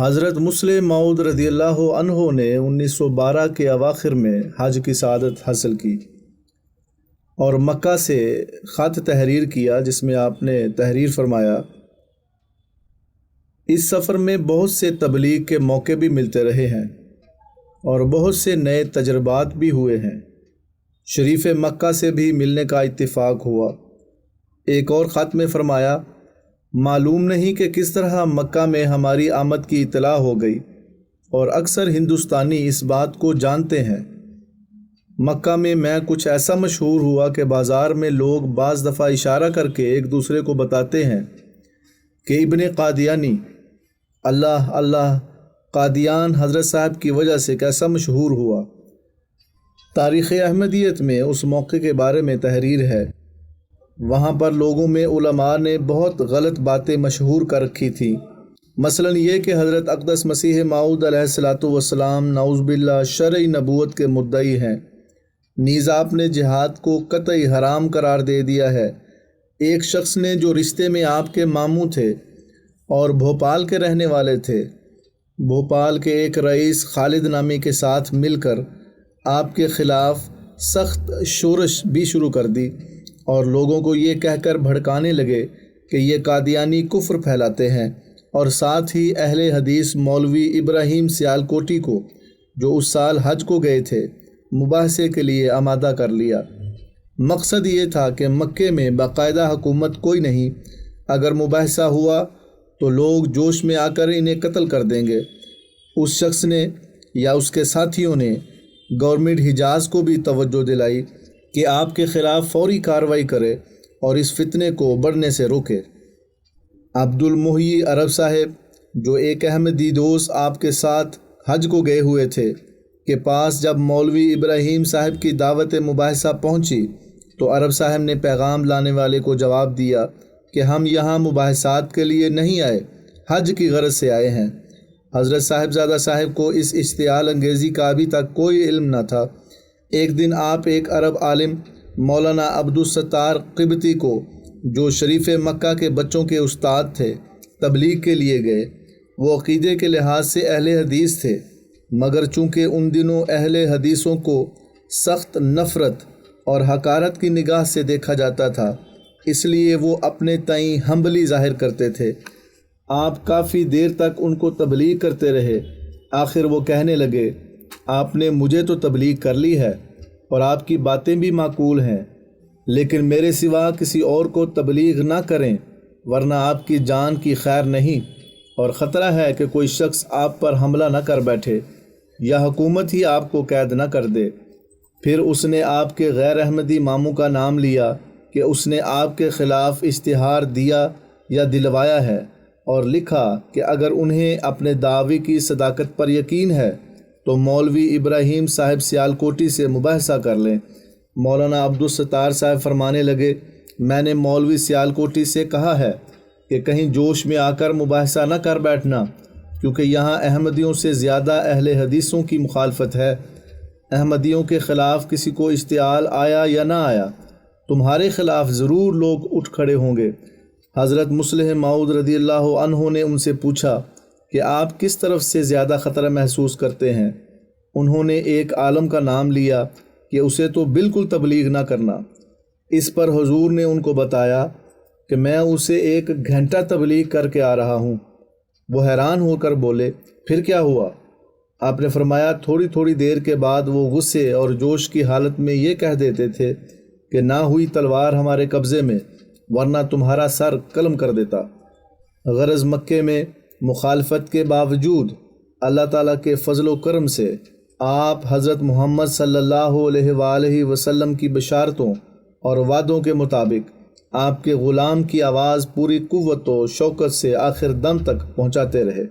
حضرت مسلم معود رضی اللہ عنہ نے انیس سو بارہ کے اواخر میں حج کی سعادت حاصل کی اور مکہ سے خط تحریر کیا جس میں آپ نے تحریر فرمایا۔ اس سفر میں بہت سے تبلیغ کے موقع بھی ملتے رہے ہیں اور بہت سے نئے تجربات بھی ہوئے ہیں۔ شریف مکہ سے بھی ملنے کا اتفاق ہوا۔ ایک اور خط میں فرمایا معلوم نہیں کہ کس طرح مکہ میں ہماری آمد کی اطلاع ہو گئی، اور اکثر ہندوستانی اس بات کو جانتے ہیں۔ مکہ میں میں کچھ ایسا مشہور ہوا کہ بازار میں لوگ بعض دفعہ اشارہ کر کے ایک دوسرے کو بتاتے ہیں کہ ابن قادیانی، اللہ اللہ، قادیان حضرت صاحب کی وجہ سے کیسا مشہور ہوا۔ تاریخ احمدیت میں اس موقع کے بارے میں تحریر ہے۔ وہاں پر لوگوں میں علماء نے بہت غلط باتیں مشہور کر رکھی تھیں مثلا یہ کہ حضرت اقدس مسیح معود علیہ السلاۃ والسلام نعوذ باللہ شرعی نبوت کے مدعی ہیں۔ نیز آپ نے جہاد کو قطعی حرام قرار دے دیا ہے۔ ایک شخص نے جو رشتے میں آپ کے ماموں تھے اور بھوپال کے رہنے والے تھے، بھوپال کے ایک رئیس خالد نامی کے ساتھ مل کر آپ کے خلاف سخت شورش بھی شروع کر دی۔ اور لوگوں کو یہ کہہ کر بھڑکانے لگے کہ یہ قادیانی کفر پھیلاتے ہیں اور ساتھ ہی اہل حدیث مولوی ابراہیم سیال کوٹی کو جو اس سال حج کو گئے تھے، مباحثے کے لیے آمادہ کر لیا۔ مقصد یہ تھا کہ مکے میں باقاعدہ حکومت کوئی نہیں، اگر مباحثہ ہوا تو لوگ جوش میں آ کر انہیں قتل کر دیں گے۔ اس شخص نے یا اس کے ساتھیوں نے گورنمنٹ حجاز کو بھی توجہ دلائی۔ کہ آپ کے خلاف فوری کارروائی کرے اور اس فتنے کو بڑھنے سے روکے۔ عبد المحی عرب صاحب، جو ایک احمدی دوست آپ کے ساتھ حج کو گئے ہوئے تھے، کے پاس جب مولوی ابراہیم صاحب کی دعوت مباحثہ پہنچی، تو عرب صاحب نے پیغام لانے والے کو جواب دیا کہ ہم یہاں مباحثات کے لیے نہیں آئے، حج کی غرض سے آئے ہیں۔ حضرت صاحب زادہ صاحب کو اس اشتعال انگیزی کا ابھی تک کوئی علم نہ تھا۔ ایک دن آپ ایک عرب عالم مولانا عبدالستار قبطی کو، جو شریف مکہ کے بچوں کے استاد تھے، تبلیغ کے لیے گئے۔ وہ عقیدے کے لحاظ سے اہل حدیث تھے، مگر چونکہ ان دنوں اہل حدیثوں کو سخت نفرت اور حکارت کی نگاہ سے دیکھا جاتا تھا، اس لیے وہ اپنے تئیں ہمبلی ظاہر کرتے تھے۔ آپ کافی دیر تک ان کو تبلیغ کرتے رہے، آخر وہ کہنے لگے آپ نے مجھے تو تبلیغ کر لی ہے اور آپ کی باتیں بھی معقول ہیں، لیکن میرے سوا کسی اور کو تبلیغ نہ کریں، ورنہ آپ کی جان کی خیر نہیں۔ اور خطرہ ہے کہ کوئی شخص آپ پر حملہ نہ کر بیٹھے یا حکومت ہی آپ کو قید نہ کر دے۔ پھر اس نے آپ کے غیر احمدی ماموں کا نام لیا کہ اس نے آپ کے خلاف اشتہار دیا یا دلوایا ہے اور لکھا کہ اگر انہیں اپنے دعوی کی صداقت پر یقین ہے تو مولوی ابراہیم صاحب سیال کوٹی سے مباحثہ کر لیں۔ مولانا عبدالستار صاحب فرمانے لگے، میں نے مولوی سیال کوٹی سے کہا ہے کہ کہیں جوش میں آ کر مباحثہ نہ کر بیٹھنا، کیونکہ یہاں احمدیوں سے زیادہ اہل حدیثوں کی مخالفت ہے۔ احمدیوں کے خلاف کسی کو اشتعال آیا یا نہ آیا، تمہارے خلاف ضرور لوگ اٹھ کھڑے ہوں گے۔ حضرت مسلح معود رضی اللہ عنہ نے ان سے پوچھا کہ آپ کس طرف سے زیادہ خطرہ محسوس کرتے ہیں؟ انہوں نے ایک عالم کا نام لیا کہ اسے تو بالکل تبلیغ نہ کرنا۔ اس پر حضور نے ان کو بتایا کہ میں اسے ایک گھنٹہ تبلیغ کر کے آ رہا ہوں۔ وہ حیران ہو کر بولے، پھر کیا ہوا؟ آپ نے فرمایا، تھوڑی تھوڑی دیر کے بعد وہ غصے اور جوش کی حالت میں یہ کہہ دیتے تھے کہ نہ ہوئی تلوار ہمارے قبضے میں، ورنہ تمہارا سر قلم کر دیتا۔ غرض مکے میں مخالفت کے باوجود اللہ تعالیٰ کے فضل و کرم سے آپ حضرت محمد صلی اللہ علیہ وآلہ وسلم کی بشارتوں اور وعدوں کے مطابق آپ کے غلام کی آواز پوری قوت و شوکت سے آخر دم تک پہنچاتے رہے۔